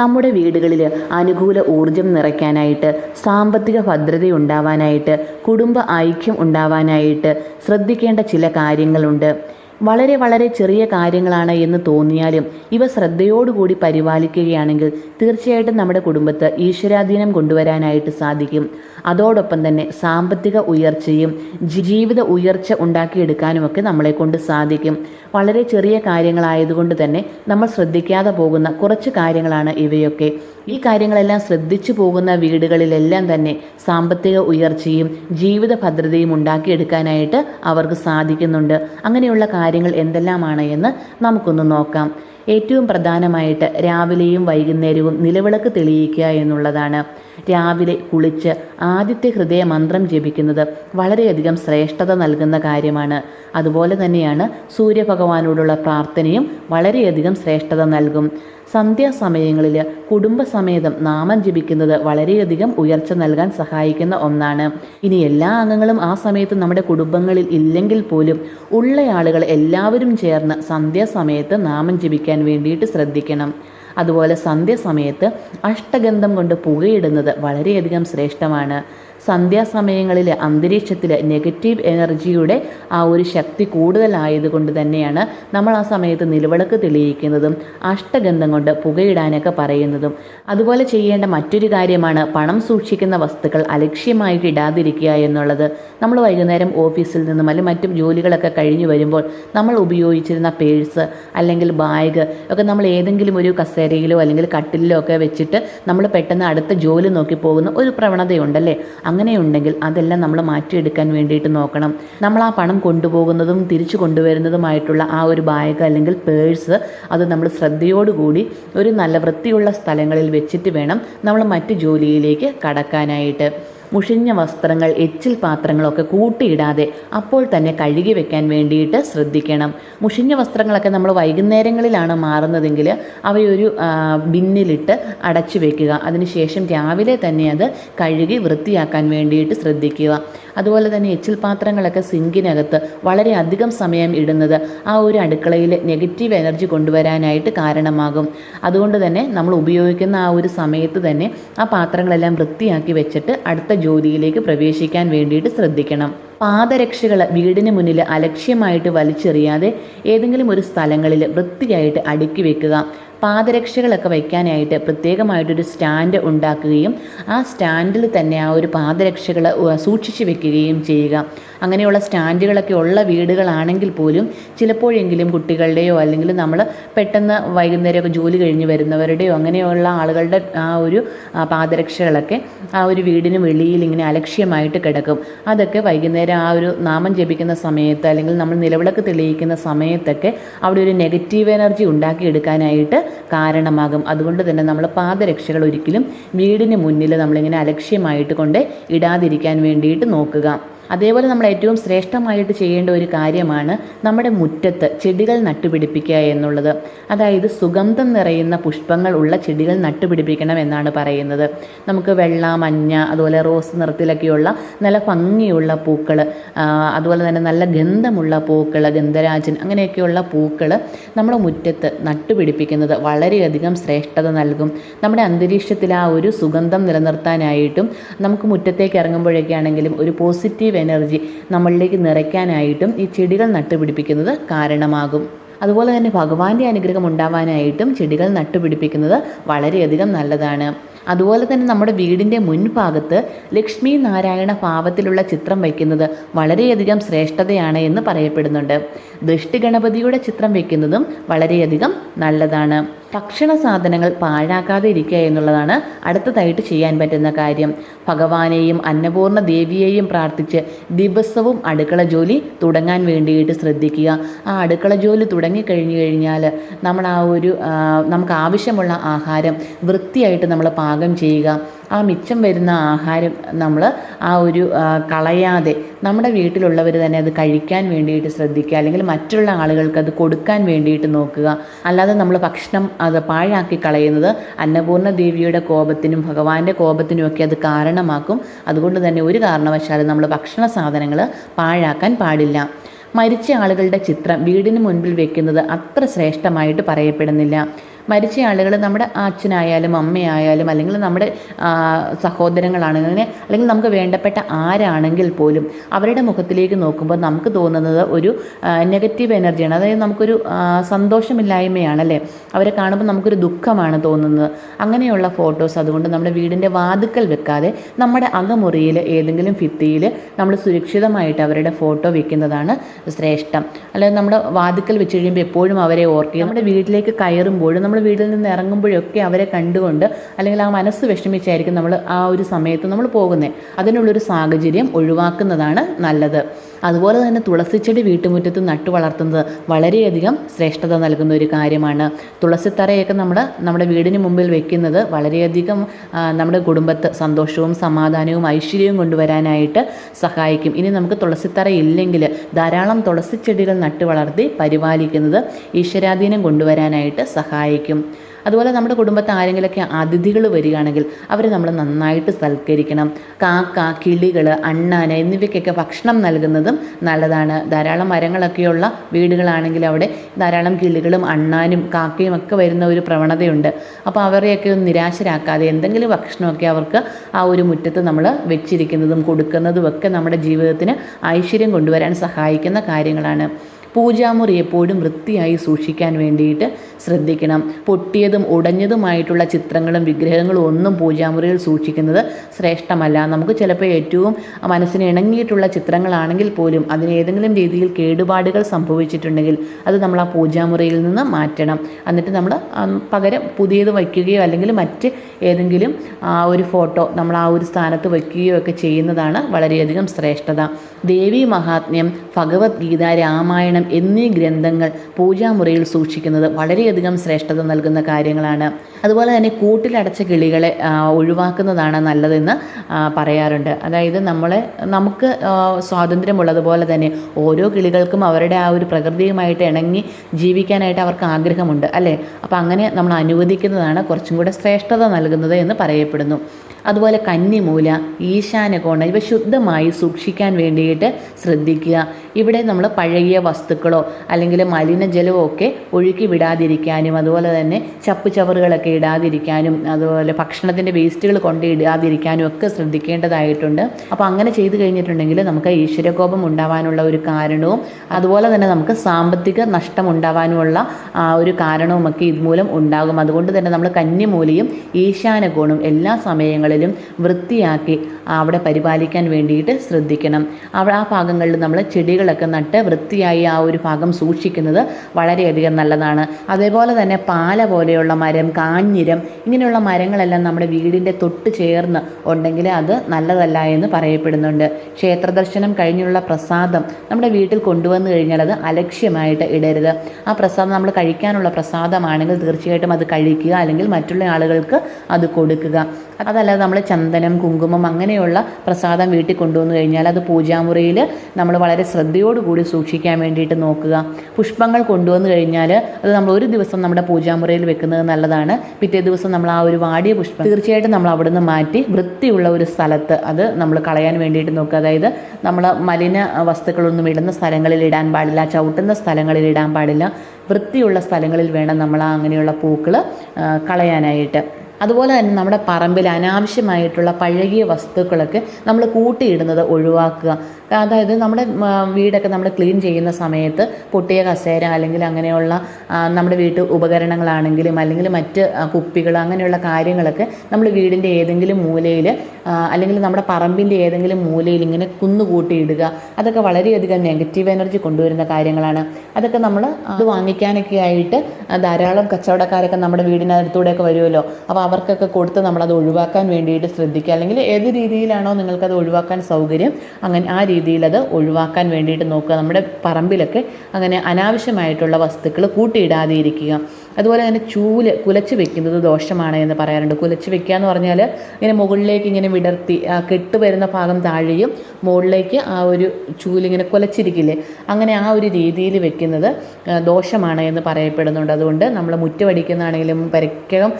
നമ്മുടെ വീടുകളിൽ അനുകൂല ഊർജം നിറയ്ക്കാനായിട്ട് സാമ്പത്തിക ഭദ്രത ഉണ്ടാവാനായിട്ട് കുടുംബ ഐക്യം ഉണ്ടാവാനായിട്ട് ശ്രദ്ധിക്കേണ്ട ചില കാര്യങ്ങളുണ്ട്. വളരെ വളരെ ചെറിയ കാര്യങ്ങളാണ് എന്ന് തോന്നിയാലും ഇവ ശ്രദ്ധയോടുകൂടി പരിപാലിക്കുകയാണെങ്കിൽ തീർച്ചയായിട്ടും നമ്മുടെ കുടുംബത്ത് ഈശ്വരാധീനം കൊണ്ടുവരാനായിട്ട് സാധിക്കും. അതോടൊപ്പം തന്നെ സാമ്പത്തിക ഉയർച്ചയും ജീവിത ഉയർച്ച ഉണ്ടാക്കിയെടുക്കാനുമൊക്കെ നമ്മളെ കൊണ്ട് സാധിക്കും. വളരെ ചെറിയ കാര്യങ്ങളായതുകൊണ്ട് തന്നെ നമ്മൾ ശ്രദ്ധിക്കാതെ പോകുന്ന കുറച്ച് കാര്യങ്ങളാണ് ഇവയൊക്കെ. ഈ കാര്യങ്ങളെല്ലാം ശ്രദ്ധിച്ചു പോകുന്ന വീടുകളിലെല്ലാം തന്നെ സാമ്പത്തിക ഉയർച്ചയും ജീവിത ഭദ്രതയും ഉണ്ടാക്കിയെടുക്കാനായിട്ട് അവർക്ക് സാധിക്കുന്നുണ്ട്. അങ്ങനെയുള്ള കാര്യങ്ങൾ എന്തെല്ലാമാണ് എന്ന് നമുക്കൊന്ന് നോക്കാം. ഏറ്റവും പ്രധാനമായിട്ട് രാവിലെയും വൈകുന്നേരവും നിലവിളക്ക് തെളിയിക്കുക എന്നുള്ളതാണ്. രാവിലെ കുളിച്ച് ആദ്യത്തെ ഹൃദയ മന്ത്രം ജപിക്കുന്നത് വളരെയധികം ശ്രേഷ്ഠത നൽകുന്ന കാര്യമാണ്. അതുപോലെ തന്നെയാണ് സൂര്യഭഗവാനോടുള്ള പ്രാർത്ഥനയും വളരെയധികം ശ്രേഷ്ഠത നൽകും. സന്ധ്യാസമയങ്ങളിൽ കുടുംബസമേതം നാമം ജപിക്കുന്നത് വളരെയധികം ഉയർച്ച നൽകാൻ സഹായിക്കുന്ന ഒന്നാണ്. ഇനി എല്ലാ അംഗങ്ങളും ആ സമയത്ത് നമ്മുടെ കുടുംബങ്ങളിൽ ഇല്ലെങ്കിൽ പോലും ഉള്ള എല്ലാവരും ചേർന്ന് സന്ധ്യാസമയത്ത് നാമം ജപിക്കാൻ വേണ്ടിയിട്ട് ശ്രദ്ധിക്കണം. അതുപോലെ സന്ധ്യാസമയത്ത് അഷ്ടഗന്ധം കൊണ്ട് പുകയിടുന്നത് വളരെയധികം ശ്രേഷ്ഠമാണ്. സന്ധ്യാസമയങ്ങളിൽ അന്തരീക്ഷത്തിൽ നെഗറ്റീവ് എനർജിയുടെ ആ ഒരു ശക്തി കൂടുതലായതുകൊണ്ട് തന്നെയാണ് നമ്മൾ ആ സമയത്ത് നിലവിളക്ക് തെളിയിക്കുന്നതും അഷ്ടഗന്ധം കൊണ്ട് പുകയിടാനൊക്കെ പറയുന്നതും. അതുപോലെ ചെയ്യേണ്ട മറ്റൊരു കാര്യമാണ് പണം സൂക്ഷിക്കുന്ന വസ്തുക്കൾ അലക്ഷ്യമായിട്ട് ഇടാതിരിക്കുക എന്നുള്ളത്. നമ്മൾ വൈകുന്നേരം ഓഫീസിൽ നിന്നും അല്ലെങ്കിൽ മറ്റും ജോലികളൊക്കെ കഴിഞ്ഞു വരുമ്പോൾ നമ്മൾ ഉപയോഗിച്ചിരുന്ന പേഴ്സ് അല്ലെങ്കിൽ ബാഗ് ഒക്കെ നമ്മൾ ഏതെങ്കിലും ഒരു കസേരയിലോ അല്ലെങ്കിൽ കട്ടിലിലോ ഒക്കെ വെച്ചിട്ട് നമ്മൾ പെട്ടെന്ന് അടുത്ത ജോലി നോക്കി പോകുന്ന ഒരു പ്രവണതയുണ്ടല്ലേ? അങ്ങനെയുണ്ടെങ്കിൽ അതെല്ലാം നമ്മൾ മാറ്റിയെടുക്കാൻ വേണ്ടിയിട്ട് നോക്കണം. നമ്മൾ ആ പണം കൊണ്ടുപോകുന്നതും തിരിച്ചു കൊണ്ടുവരുന്നതുമായിട്ടുള്ള ആ ഒരു ബാഗ് അല്ലെങ്കിൽ പേഴ്സ് അത് നമ്മൾ ശ്രദ്ധയോടുകൂടി ഒരു നല്ല വൃത്തിയുള്ള സ്ഥലങ്ങളിൽ വെച്ചിട്ട് വേണം നമ്മൾ മറ്റ് ജോലിയിലേക്ക് കടക്കാനായിട്ട്. മുഷിഞ്ഞ വസ്ത്രങ്ങൾ എച്ചിൽ പാത്രങ്ങളൊക്കെ കൂട്ടിയിടാതെ അപ്പോൾ തന്നെ കഴുകി വെക്കാൻ വേണ്ടിയിട്ട് ശ്രദ്ധിക്കണം. മുഷിഞ്ഞ വസ്ത്രങ്ങളൊക്കെ നമ്മൾ വൈകുന്നേരങ്ങളിലാണ് മാറുന്നതെങ്കിൽ അവയൊരു ബിന്നിലിട്ട് അടച്ചു വെക്കുക. അതിനുശേഷം രാവിലെ തന്നെ അത് കഴുകി വൃത്തിയാക്കാൻ വേണ്ടിയിട്ട് ശ്രദ്ധിക്കുക. അതുപോലെ തന്നെ എച്ചിൽ പാത്രങ്ങളൊക്കെ സിങ്കിനകത്ത് വളരെ അധികം സമയം ഇടുന്നത് ആ ഒരു അടുക്കളയിൽ നെഗറ്റീവ് എനർജി കൊണ്ടുവരാനായിട്ട് കാരണമാകും. അതുകൊണ്ട് തന്നെ നമ്മൾ ഉപയോഗിക്കുന്ന ആ ഒരു സമയത്ത് തന്നെ ആ പാത്രങ്ങളെല്ലാം വൃത്തിയാക്കി വെച്ചിട്ട് അടുത്ത ജോലിയിലേക്ക് പ്രവേശിക്കാൻ വേണ്ടിയിട്ട് ശ്രദ്ധിക്കണം. പാദരക്ഷകൾ വീടിന് മുന്നിൽ അലക്ഷ്യമായിട്ട് വലിച്ചെറിയാതെ ഏതെങ്കിലും ഒരു സ്ഥലങ്ങളിൽ വൃത്തിയായിട്ട് അടുക്കി വെക്കുക. പാദരക്ഷകളൊക്കെ വയ്ക്കാനായിട്ട് പ്രത്യേകമായിട്ടൊരു സ്റ്റാൻഡ് ഉണ്ടാക്കുകയും ആ സ്റ്റാൻഡിൽ തന്നെ ആ ഒരു പാദരക്ഷകൾ സൂക്ഷിച്ചു വെക്കുകയും ചെയ്യുക. അങ്ങനെയുള്ള സ്റ്റാൻഡുകളൊക്കെ ഉള്ള വീടുകളാണെങ്കിൽ പോലും ചിലപ്പോഴെങ്കിലും കുട്ടികളുടെയോ അല്ലെങ്കിൽ നമ്മൾ പെട്ടെന്ന് വൈകുന്നേരമൊക്കെ ജോലി കഴിഞ്ഞ് വരുന്നവരുടെയോ അങ്ങനെയുള്ള ആളുകളുടെ ആ ഒരു പാദരക്ഷകളൊക്കെ ആ ഒരു വീടിന് വെളിയിൽ ഇങ്ങനെ അലക്ഷ്യമായിട്ട് കിടക്കും. അതൊക്കെ വൈകുന്നേരം ആ ഒരു നാമം ജപിക്കുന്ന സമയത്ത് അല്ലെങ്കിൽ നമ്മൾ നിലവിളക്ക് തെളിയിക്കുന്ന സമയത്തൊക്കെ അവിടെ ഒരു നെഗറ്റീവ് എനർജി ഉണ്ടാക്കിയെടുക്കാനായിട്ട് കാരണമാകും. അതുകൊണ്ട് തന്നെ നമ്മൾ പാദരക്ഷകൾ ഒരിക്കലും വീടിന് മുന്നിൽ നമ്മളിങ്ങനെ അലക്ഷ്യമായിട്ട് കൊണ്ട് ഇടാതിരിക്കാൻ വേണ്ടിയിട്ട് നോക്കുക. അതേപോലെ നമ്മൾ ഏറ്റവും ശ്രേഷ്ഠമായിട്ട് ചെയ്യേണ്ട ഒരു കാര്യമാണ് നമ്മുടെ മുറ്റത്ത് ചെടികൾ നട്ടുപിടിപ്പിക്കുക എന്നുള്ളത്. അതായത് സുഗന്ധം നിറയുന്ന പുഷ്പങ്ങൾ ഉള്ള ചെടികൾ നട്ടുപിടിപ്പിക്കണം എന്നാണ് പറയുന്നത്. നമുക്ക് വെള്ള മഞ്ഞ അതുപോലെ റോസ് നിറത്തിലൊക്കെയുള്ള നല്ല ഭംഗിയുള്ള പൂക്കൾ അതുപോലെ തന്നെ നല്ല ഗന്ധമുള്ള പൂക്കൾ ഗന്ധരാജൻ അങ്ങനെയൊക്കെയുള്ള പൂക്കൾ നമ്മുടെ മുറ്റത്ത് നട്ടുപിടിപ്പിക്കുന്നത് വളരെയധികം ശ്രേഷ്ഠത നൽകും. നമ്മുടെ അന്തരീക്ഷത്തിൽ ആ ഒരു സുഗന്ധം നിലനിർത്താനായിട്ടും നമുക്ക് മുറ്റത്തേക്ക് ഇറങ്ങുമ്പോഴൊക്കെ ആണെങ്കിലും ഒരു പോസിറ്റീവ് എനർജി നമ്മളിലേക്ക് നിറയ്ക്കാനായിട്ടും ഈ ചെടികൾ നട്ടുപിടിപ്പിക്കുന്നത് കാരണമാകും. അതുപോലെ തന്നെ ഭഗവാന്റെ അനുഗ്രഹം ഉണ്ടാവാനായിട്ടും ചെടികൾ നട്ടുപിടിപ്പിക്കുന്നത് വളരെയധികം നല്ലതാണ്. അതുപോലെ തന്നെ നമ്മുടെ വീടിന്റെ മുൻഭാഗത്ത് ലക്ഷ്മി നാരായണ ഭാവത്തിലുള്ള ചിത്രം വയ്ക്കുന്നത് വളരെയധികം ശ്രേഷ്ഠതയാണ് എന്ന് പറയപ്പെടുന്നുണ്ട്. ദൃഷ്ടി ഗണപതിയുടെ ചിത്രം വയ്ക്കുന്നതും വളരെയധികം നല്ലതാണ്. ഭക്ഷണ സാധനങ്ങൾ പാഴാക്കാതെ ഇരിക്കുക എന്നുള്ളതാണ് അടുത്തതായിട്ട് ചെയ്യാൻ പറ്റുന്ന കാര്യം. ഭഗവാനെയും അന്നപൂർണ ദേവിയെയും പ്രാർത്ഥിച്ച് ദിവസവും അടുക്കള ജോലി തുടങ്ങാൻ വേണ്ടിയിട്ട് ശ്രദ്ധിക്കുക. ആ അടുക്കള ജോലി തുടങ്ങിക്കഴിഞ്ഞു കഴിഞ്ഞാൽ നമ്മൾ ആ ഒരു നമുക്ക് ആവശ്യമുള്ള ആഹാരം വൃത്തിയായിട്ട് നമ്മൾ പാകം ചെയ്യുക. ആ മിച്ചം വരുന്ന ആഹാരം നമ്മൾ ആ ഒരു കളയാതെ നമ്മുടെ വീട്ടിലുള്ളവർ തന്നെ അത് കഴിക്കാൻ വേണ്ടിയിട്ട് ശ്രദ്ധിക്കുക അല്ലെങ്കിൽ മറ്റുള്ള ആളുകൾക്ക് അത് കൊടുക്കാൻ വേണ്ടിയിട്ട് നോക്കുക. അല്ലാതെ നമ്മൾ ഭക്ഷണം അത് പാഴാക്കി കളയുന്നത് അന്നപൂർണ ദേവിയുടെ കോപത്തിനും ഭഗവാന്റെ കോപത്തിനും ഒക്കെ അത് കാരണമാക്കും. അതുകൊണ്ട് തന്നെ ഒരു കാരണവശാലും നമ്മൾ ഭക്ഷണ സാധനങ്ങൾ പാഴാക്കാൻ പാടില്ല. മരിച്ച ആളുകളുടെ ചിത്രം വീടിന് മുൻപിൽ വെക്കുന്നത് അത്ര ശ്രേഷ്ഠമായിട്ട് പറയപ്പെടുന്നില്ല. മരിച്ച ആളുകൾ നമ്മുടെ അച്ഛനായാലും അമ്മയായാലും അല്ലെങ്കിൽ നമ്മുടെ സഹോദരങ്ങളാണെങ്കിൽ അല്ലെങ്കിൽ നമുക്ക് വേണ്ടപ്പെട്ട ആരാണെങ്കിൽ പോലും അവരുടെ മുഖത്തിലേക്ക് നോക്കുമ്പോൾ നമുക്ക് തോന്നുന്നത് ഒരു നെഗറ്റീവ് എനർജിയാണ് അതായത് നമുക്കൊരു സന്തോഷമില്ലായ്മയാണല്ലേ? അവരെ കാണുമ്പോൾ നമുക്കൊരു ദുഃഖമാണ് തോന്നുന്നത്. അങ്ങനെയുള്ള ഫോട്ടോസ് അതുകൊണ്ട് നമ്മുടെ വീടിന്റെ വാതുക്കൽ വെക്കാതെ നമ്മുടെ അകമുറിയിൽ ഏതെങ്കിലും ഭിത്തിയിൽ നമ്മൾ സുരക്ഷിതമായിട്ട് അവരുടെ ഫോട്ടോ വെക്കുന്നതാണ് ശ്രേഷ്ഠം. അല്ലാതെ നമ്മുടെ വാതുക്കൽ വെച്ച് കഴിയുമ്പോൾ എപ്പോഴും അവരെ ഓർക്കുക. നമ്മുടെ വീട്ടിലേക്ക് കയറുമ്പോഴും നമ്മൾ വീട്ടിൽ നിന്ന് ഇറങ്ങുമ്പോഴൊക്കെ അവരെ കണ്ടുകൊണ്ട് അല്ലെങ്കിൽ ആ മനസ്സ് വിഷമിച്ചായിരിക്കും നമ്മൾ ആ ഒരു സമയത്ത് നമ്മൾ പോകുന്നത് അതിനുള്ളൊരു സാഹചര്യം ഒഴിവാക്കുന്നതാണ് നല്ലത്. അതുപോലെ തന്നെ തുളസിച്ചെടി വീട്ടുമുറ്റത്ത് നട്ടു വളർത്തുന്നത് വളരെയധികം ശ്രേഷ്ഠത നൽകുന്ന ഒരു കാര്യമാണ്. തുളസിത്തറയൊക്കെ നമ്മൾ നമ്മുടെ വീടിന് മുമ്പിൽ വെക്കുന്നത് വളരെയധികം നമ്മുടെ കുടുംബത്ത് സന്തോഷവും സമാധാനവും ഐശ്വര്യവും കൊണ്ടുവരാനായിട്ട് സഹായിക്കും. ഇനി നമുക്ക് തുളസിത്തറ ഇല്ലെങ്കിൽ ധാരാളം തുളസിച്ചെടികൾ നട്ടു വളർത്തി പരിപാലിക്കുന്നത് ഈശ്വരാധീനം കൊണ്ടുവരാനായിട്ട് സഹായിക്കും. അതുപോലെ നമ്മുടെ കുടുംബത്തെ ആരെങ്കിലുമൊക്കെ അതിഥികൾ വരികയാണെങ്കിൽ അവരെ നമ്മൾ നന്നായിട്ട് സൽക്കരിക്കണം. കാക്ക കിളികൾ അണ്ണാന എന്നിവയ്ക്കൊക്കെ ഭക്ഷണം നൽകുന്നതും നല്ലതാണ്. ധാരാളം മരങ്ങളൊക്കെയുള്ള വീടുകളാണെങ്കിൽ അവിടെ ധാരാളം കിളികളും അണ്ണാനും കാക്കയും ഒക്കെ വരുന്ന ഒരു പ്രവണതയുണ്ട്. അപ്പോൾ അവരെയൊക്കെ ഒന്ന് നിരാശരാക്കാതെ എന്തെങ്കിലും ഭക്ഷണമൊക്കെ അവർക്ക് ആ ഒരു മുറ്റത്ത് നമ്മൾ വെച്ചിരിക്കുന്നതും കൊടുക്കുന്നതും ഒക്കെ നമ്മുടെ ജീവിതത്തിന് ഐശ്വര്യം കൊണ്ടുവരാൻ സഹായിക്കുന്ന കാര്യങ്ങളാണ്. പൂജാമുറി എപ്പോഴും വൃത്തിയായി സൂക്ഷിക്കാൻ വേണ്ടിയിട്ട് ശ്രദ്ധിക്കണം. പൊട്ടിയതും ഉടഞ്ഞതുമായിട്ടുള്ള ചിത്രങ്ങളും വിഗ്രഹങ്ങളും ഒന്നും പൂജാമുറിയിൽ സൂക്ഷിക്കുന്നത് ശ്രേഷ്ഠമല്ല. നമുക്ക് ചിലപ്പോൾ ഏറ്റവും മനസ്സിന് ഇണങ്ങിയിട്ടുള്ള ചിത്രങ്ങളാണെങ്കിൽ പോലും അതിന് ഏതെങ്കിലും രീതിയിൽ കേടുപാടുകൾ സംഭവിച്ചിട്ടുണ്ടെങ്കിൽ അത് നമ്മൾ ആ പൂജാമുറിയിൽ നിന്ന് മാറ്റണം. എന്നിട്ട് നമ്മൾ പകരം പുതിയത് വയ്ക്കുകയോ അല്ലെങ്കിൽ മറ്റ് ഏതെങ്കിലും ആ ഒരു ഫോട്ടോ നമ്മൾ ആ ഒരു സ്ഥാനത്ത് വയ്ക്കുകയോ ഒക്കെ ചെയ്യുന്നതാണ് വളരെയധികം ശ്രേഷ്ഠത. ദേവി മഹാത്മ്യം ഭഗവത്ഗീത രാമായണം എന്നീ ഗ്രന്ഥങ്ങൾ പൂജാമുറിയിൽ സൂക്ഷിക്കുന്നത് വളരെയധികം ശ്രേഷ്ഠത നൽകുന്ന കാര്യങ്ങളാണ്. അതുപോലെ തന്നെ കൂട്ടിലടച്ച കിളികളെ ഒഴിവാക്കുന്നതാണ് നല്ലതെന്ന് പറയാറുണ്ട്. അതായത് നമ്മളെ നമുക്ക് സ്വാതന്ത്ര്യമുള്ളതുപോലെ തന്നെ ഓരോ കിളികൾക്കും അവരുടെ ആ ഒരു പ്രകൃതിയുമായിട്ട് ഇണങ്ങി ജീവിക്കാനായിട്ട് അവർക്ക് ആഗ്രഹമുണ്ട് അല്ലേ? അപ്പോൾ അങ്ങനെ നമ്മൾ അനുവദിക്കുന്നതാണ് കുറച്ചും കൂടെ ശ്രേഷ്ഠത നൽകുന്നത് എന്ന് പറയപ്പെടുന്നു. അതുപോലെ കന്നിമൂല ഈശാനകോണ ഇവ ശുദ്ധമായി സൂക്ഷിക്കാൻ വേണ്ടിയിട്ട് ശ്രദ്ധിക്കുക. ഇവിടെ നമ്മൾ പഴകിയ വസ്തുക്കളോ അല്ലെങ്കിൽ മലിനജലമോ ഒക്കെ ഒഴുക്കി വിടാതിരിക്കാനും അതുപോലെ തന്നെ ചപ്പ് ചവറുകളൊക്കെ ഇടാതിരിക്കാനും അതുപോലെ ഭക്ഷണത്തിന്റെ വേസ്റ്റുകൾ കൊണ്ട് ഇടാതിരിക്കാനും ഒക്കെ ശ്രദ്ധിക്കേണ്ടതായിട്ടുണ്ട്. അപ്പോൾ അങ്ങനെ ചെയ്തു കഴിഞ്ഞിട്ടുണ്ടെങ്കിൽ നമുക്ക് ഈശ്വരകോപം ഉണ്ടാവാനുള്ള ഒരു കാരണവും അതുപോലെ തന്നെ നമുക്ക് സാമ്പത്തിക നഷ്ടം ഉണ്ടാവാനുമുള്ള ആ ഒരു കാരണവുമൊക്കെ ഇതുമൂലം ഉണ്ടാകും. അതുകൊണ്ട് തന്നെ നമ്മൾ കന്യമൂലിയും ഈശാനകോണും എല്ലാ സമയങ്ങളിലും വൃത്തിയാക്കി അവിടെ പരിപാലിക്കാൻ വേണ്ടിയിട്ട് ശ്രദ്ധിക്കണം. അവിടെ ആ ഭാഗങ്ങളിൽ നമ്മൾ ചെടികളൊക്കെ നട്ട് വൃത്തിയായി ആ ഒരു ഭാഗം സൂക്ഷിക്കുന്നത് വളരെയധികം നല്ലതാണ്. അതേപോലെ തന്നെ പാല പോലെയുള്ള മരം കാഞ്ഞിരം ഇങ്ങനെയുള്ള മരങ്ങളെല്ലാം നമ്മുടെ വീടിന്റെ തൊട്ട് ചേർന്ന് ഉണ്ടെങ്കിൽ അത് നല്ലതല്ല എന്ന് പറയപ്പെടുന്നുണ്ട്. ക്ഷേത്രദർശനം കഴിഞ്ഞുള്ള പ്രസാദം നമ്മുടെ വീട്ടിൽ കൊണ്ടുവന്നു കഴിഞ്ഞാൽ അത് അലക്ഷ്യമായിട്ട് ഇടരുത്. ആ പ്രസാദം നമ്മൾ കഴിക്കാനുള്ള പ്രസാദമാണെങ്കിൽ തീർച്ചയായിട്ടും അത് കഴിക്കുക അല്ലെങ്കിൽ മറ്റുള്ള ആളുകൾക്ക് അത് കൊടുക്കുക. അതല്ലാതെ നമ്മൾ ചന്ദനം കുങ്കുമം അങ്ങനെയുള്ള പ്രസാദം വീട്ടിൽ കൊണ്ടുവന്നു കഴിഞ്ഞാൽ അത് പൂജാമുറിയിൽ നമ്മൾ വളരെ ശ്രദ്ധയോടുകൂടി സൂക്ഷിക്കാൻ വേണ്ടിയിട്ട് നോക്കുക. പുഷ്പങ്ങൾ കൊണ്ടുവന്നു കഴിഞ്ഞാൽ അത് നമ്മൾ ഒരു ദിവസം നമ്മുടെ പൂജാമുറിയിൽ വെക്കുന്നത് നല്ലതാണ്. പിറ്റേ ദിവസം നമ്മൾ ആ ഒരു വാടിയ പുഷ്പം തീർച്ചയായിട്ടും നമ്മൾ അവിടുന്ന് മാറ്റി വൃത്തിയുള്ള ഒരു സ്ഥലത്ത് അത് നമ്മൾ കളയാൻ വേണ്ടിയിട്ട് നോക്കുക. അതായത് നമ്മൾ മലിന വസ്തുക്കളൊന്നും ഇടുന്ന സ്ഥലങ്ങളിൽ ഇടാൻ പാടില്ല ചവിട്ടുന്ന സ്ഥലങ്ങളിൽ ഇടാൻ പാടില്ല. വൃത്തിയുള്ള സ്ഥലങ്ങളിൽ വേണം നമ്മൾ അങ്ങനെയുള്ള പൂക്കൾ കളയാനായിട്ട്. അതുപോലെ തന്നെ നമ്മുടെ പറമ്പിൽ അനാവശ്യമായിട്ടുള്ള പഴകിയ വസ്തുക്കളൊക്കെ നമ്മൾ കൂട്ടിയിടുന്നത് ഒഴിവാക്കുക. അതായത് നമ്മുടെ വീടൊക്കെ നമ്മൾ ക്ലീൻ ചെയ്യുന്ന സമയത്ത് പൊട്ടിയ കസേര അല്ലെങ്കിൽ അങ്ങനെയുള്ള നമ്മുടെ വീട്ടു ഉപകരണങ്ങളാണെങ്കിലും അല്ലെങ്കിൽ മറ്റ് കുപ്പികൾ അങ്ങനെയുള്ള കാര്യങ്ങളൊക്കെ നമ്മൾ വീടിന്റെ ഏതെങ്കിലും മൂലയിൽ അല്ലെങ്കിൽ നമ്മുടെ പറമ്പിന്റെ ഏതെങ്കിലും മൂലയിൽ ഇങ്ങനെ കുന്നുകൂട്ടിയിടുക അതൊക്കെ വളരെയധികം നെഗറ്റീവ് എനർജി കൊണ്ടുവരുന്ന കാര്യങ്ങളാണ്. അതൊക്കെ നമ്മൾ അത് വാങ്ങിക്കാനൊക്കെ ആയിട്ട് ധാരാളം കച്ചവടക്കാരൊക്കെ നമ്മുടെ വീടിനടുത്തൂടെയൊക്കെ വരുമല്ലോ. അപ്പോൾ അവർക്കൊക്കെ കൊടുത്ത് നമ്മളത് ഒഴിവാക്കാൻ വേണ്ടിയിട്ട് ശ്രദ്ധിക്കുക. അല്ലെങ്കിൽ ഏത് രീതിയിലാണോ നിങ്ങൾക്കത് ഒഴിവാക്കാൻ സൗകര്യം അങ്ങനെ ആ രീതിയിലത് ഒഴിവാക്കാൻ വേണ്ടിയിട്ട് നോക്കുക. നമ്മുടെ പറമ്പിലൊക്കെ അങ്ങനെ അനാവശ്യമായിട്ടുള്ള വസ്തുക്കൾ കൂട്ടിയിടാതെ ഇരിക്കുക. അതുപോലെ തന്നെ ചൂൽ കുലച്ച് വെക്കുന്നത് ദോഷമാണ് എന്ന് പറയാറുണ്ട്. കുലച്ച് വെക്കുക എന്ന് പറഞ്ഞാൽ ഇങ്ങനെ മുകളിലേക്ക് ഇങ്ങനെ വിടർത്തി കെട്ട് വരുന്ന ഭാഗം താഴെയും മുകളിലേക്ക് ആ ഒരു ചൂലിങ്ങനെ കുലച്ചിരിക്കില്ലേ? അങ്ങനെ ആ ഒരു രീതിയിൽ വെക്കുന്നത് ദോഷമാണ് എന്ന് പറയപ്പെടുന്നുണ്ട്. അതുകൊണ്ട് നമ്മൾ മുറ്റമടിക്കുന്നതാണെങ്കിലും പരക്കകം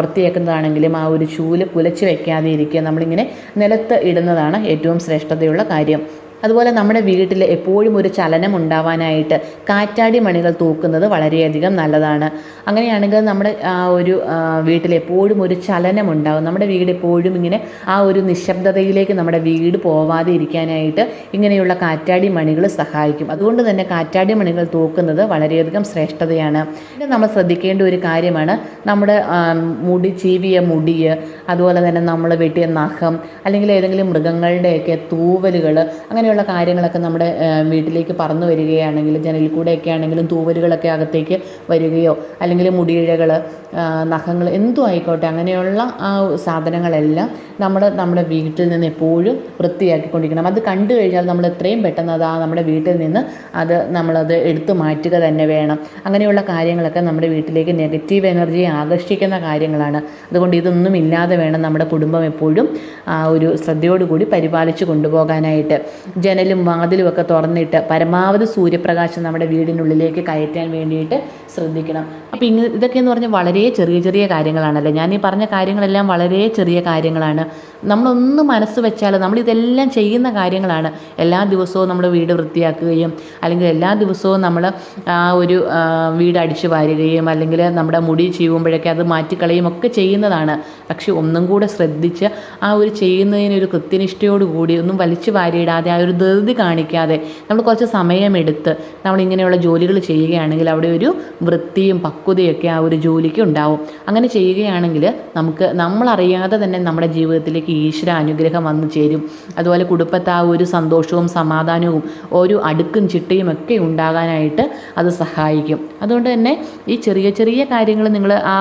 വൃത്തിയാക്കുന്നതാണെങ്കിലും ആ ഒരു ചൂൽ കുലച്ച് വെക്കാതെ ഇരിക്കുക നമ്മളിങ്ങനെ നിലത്ത് ഇടുന്നതാണ് ഏറ്റവും ശ്രേഷ്ഠതയുള്ള കാര്യം. അതുപോലെ നമ്മുടെ വീട്ടിൽ എപ്പോഴും ഒരു ചലനം ഉണ്ടാവാനായിട്ട് കാറ്റാടി മണികൾ തൂക്കുന്നത് വളരെയധികം നല്ലതാണ്. അങ്ങനെയാണെങ്കിൽ നമ്മുടെ ആ ഒരു വീട്ടിൽ എപ്പോഴും ഒരു ചലനം ഉണ്ടാവും. നമ്മുടെ വീട് എപ്പോഴും ഇങ്ങനെ ആ ഒരു നിശബ്ദതയിലേക്ക് നമ്മുടെ വീട് പോവാതെ ഇരിക്കാനായിട്ട് ഇങ്ങനെയുള്ള കാറ്റാടി മണികൾ സഹായിക്കും. അതുകൊണ്ട് തന്നെ കാറ്റാടി മണികൾ തൂക്കുന്നത് വളരെയധികം ശ്രേഷ്ഠതയാണ്. പിന്നെ നമ്മൾ ശ്രദ്ധിക്കേണ്ട ഒരു കാര്യമാണ് നമ്മുടെ മുടി ചീവിയ മുടി അതുപോലെ തന്നെ നമ്മൾ വെട്ടിയ നഖം അല്ലെങ്കിൽ ഏതെങ്കിലും മൃഗങ്ങളുടെയൊക്കെ തൂവലുകൾ അങ്ങനെയുള്ള കാര്യങ്ങളൊക്കെ നമ്മുടെ വീട്ടിലേക്ക് പറന്നു വരികയാണെങ്കിൽ ജനലിൽ കൂടെയൊക്കെ ആണെങ്കിലും തൂവലുകളൊക്കെ അകത്തേക്ക് വരികയോ അല്ലെങ്കിൽ മുടിയിഴകൾ നഖങ്ങൾ എന്തും ആയിക്കോട്ടെ അങ്ങനെയുള്ള ആ സാധനങ്ങളെല്ലാം നമ്മൾ നമ്മുടെ വീട്ടിൽ നിന്ന് എപ്പോഴും വൃത്തിയാക്കിക്കൊണ്ടിരിക്കണം. അത് കണ്ടു കഴിഞ്ഞാൽ നമ്മൾ എത്രയും പെട്ടെന്ന് അത് ആ നമ്മുടെ വീട്ടിൽ നിന്ന് അത് നമ്മളത് എടുത്തു മാറ്റുക തന്നെ വേണം. അങ്ങനെയുള്ള കാര്യങ്ങളൊക്കെ നമ്മുടെ വീട്ടിലേക്ക് നെഗറ്റീവ് എനർജിയെ ആകർഷിക്കുന്ന കാര്യങ്ങളാണ്. അതുകൊണ്ട് ഇതൊന്നും ഇല്ലാതെ വേണം നമ്മുടെ കുടുംബം എപ്പോഴും ഒരു ശ്രദ്ധയോടുകൂടി പരിപാലിച്ചു കൊണ്ടുപോകാനായിട്ട്. ജനലും വാതിലും ഒക്കെ തുറന്നിട്ട് പരമാവധി സൂര്യപ്രകാശം നമ്മുടെ വീടിനുള്ളിലേക്ക് കയറ്റാൻ വേണ്ടിയിട്ട് ശ്രദ്ധിക്കണം. അപ്പോൾ ഇങ്ങനെ ഇതൊക്കെ എന്ന് പറഞ്ഞാൽ വളരെ ചെറിയ ചെറിയ കാര്യങ്ങളാണല്ലേ. ഞാൻ ഈ പറഞ്ഞ കാര്യങ്ങളെല്ലാം വളരെ ചെറിയ കാര്യങ്ങളാണ്. നമ്മളൊന്ന് മനസ്സ് വെച്ചാൽ നമ്മൾ ഇതെല്ലാം ചെയ്യുന്ന കാര്യങ്ങളാണ്. എല്ലാ ദിവസവും നമ്മൾ വീട് വൃത്തിയാക്കുകയും അല്ലെങ്കിൽ എല്ലാ ദിവസവും നമ്മൾ ആ ഒരു വീട് അടിച്ചു വാരുകയും അല്ലെങ്കിൽ നമ്മുടെ മുടി ചീവുമ്പോഴൊക്കെ അത് മാറ്റിക്കളയും ഒക്കെ ചെയ്യുന്നതാണ്. പക്ഷെ ഒന്നും കൂടെ ശ്രദ്ധിച്ച് ആ ഒരു ചെയ്യുന്നതിനൊരു കൃത്യനിഷ്ഠയോടുകൂടി ഒന്നും വലിച്ചു വാരിയിടാതെ ആ ഒരു ധൃതി കാണിക്കാതെ നമ്മൾ കുറച്ച് സമയമെടുത്ത് നമ്മൾ ഇങ്ങനെയുള്ള ജോലികൾ ചെയ്യുകയാണെങ്കിൽ അവിടെ ഒരു വൃത്തിയും പക്വതയൊക്കെ ആ ഒരു ജോലിക്ക് ഉണ്ടാവും. അങ്ങനെ ചെയ്യുകയാണെങ്കിൽ നമുക്ക് നമ്മളറിയാതെ തന്നെ നമ്മുടെ ജീവിതത്തിലേക്ക് ഈശ്വര അനുഗ്രഹം വന്നു ചേരും. അതുപോലെ കുടുംബത്ത് ആ ഒരു സന്തോഷവും സമാധാനവും ഒരു അടുക്കും ചിട്ടയും ഒക്കെ ഉണ്ടാകാനായിട്ട് അത് സഹായിക്കും. അതുകൊണ്ട് തന്നെ ഈ ചെറിയ ചെറിയ കാര്യങ്ങൾ നിങ്ങൾ ആ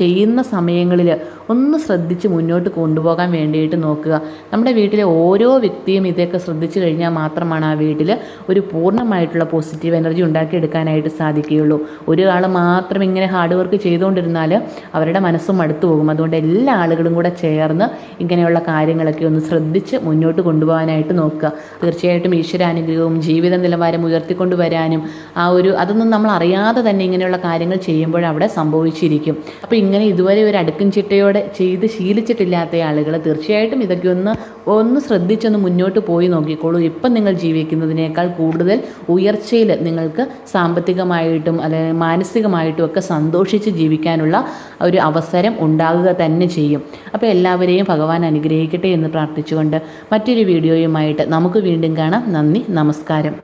ചെയ്യുന്ന സമയങ്ങളിൽ ഒന്ന് ശ്രദ്ധിച്ച് മുന്നോട്ട് കൊണ്ടുപോകാൻ വേണ്ടിയിട്ട് നോക്കുക. നമ്മുടെ വീട്ടിലെ ഓരോ വ്യക്തിയും ഇതൊക്കെ ശ്രദ്ധിച്ചു കഴിഞ്ഞാൽ മാത്രമാണ് ആ വീട്ടിൽ ഒരു പൂർണമായിട്ടുള്ള പോസിറ്റീവ് എനർജി ഉണ്ടാക്കിയെടുക്കാനായിട്ട് സാധിക്കുകയുള്ളൂ. ഒരാൾ മാത്രം ഇങ്ങനെ ഹാർഡ് വർക്ക് ചെയ്തുകൊണ്ടിരുന്നാൽ അവരുടെ മനസ്സും മടുത്തു പോകും. അതുകൊണ്ട് എല്ലാ ആളുകളും കൂടെ ചേർന്ന് ഇങ്ങനെയുള്ള കാര്യങ്ങളൊക്കെ ഒന്ന് ശ്രദ്ധിച്ച് മുന്നോട്ട് കൊണ്ടുപോകാനായിട്ട് നോക്കുക. തീർച്ചയായിട്ടും ഈശ്വരാനുഗ്രഹവും ജീവിത നിലവാരം ഉയർത്തിക്കൊണ്ട് വരാനും ആ ഒരു അതൊന്നും നമ്മൾ അറിയാതെ തന്നെ ഇങ്ങനെയുള്ള കാര്യങ്ങൾ ചെയ്യുമ്പോഴവിടെ സംഭവിച്ചിരിക്കും. അപ്പോൾ ഇങ്ങനെ ഇതുവരെ ഒരു അടുക്കും ചിട്ടയോടെ ചെയ്ത് ശീലിച്ചിട്ടില്ലാത്ത ആളുകൾ തീർച്ചയായിട്ടും ഇതൊക്കെ ഒന്ന് ഒന്ന് ശ്രദ്ധിച്ചൊന്ന് മുന്നോട്ട് പോയി നോക്കിക്കോളൂ. ഇപ്പം നിങ്ങൾ ജീവിക്കുന്നതിനേക്കാൾ കൂടുതൽ ഉയർച്ചയിൽ നിങ്ങൾക്ക് സാമ്പത്തികമായിട്ടും അല്ലെങ്കിൽ മാനസികമായിട്ടും ഒക്കെ സന്തോഷിച്ച് ജീവിക്കാനുള്ള ഒരു അവസരം ഉണ്ടാകുക തന്നെ ചെയ്യും. അപ്പോൾ എല്ലാവരെയും ഭഗവാൻ അനുഗ്രഹിക്കട്ടെ എന്ന് പ്രാർത്ഥിച്ചുകൊണ്ട് മറ്റൊരു വീഡിയോയുമായിട്ട് നമുക്ക് വീണ്ടും കാണാം. നന്ദി നമസ്കാരം.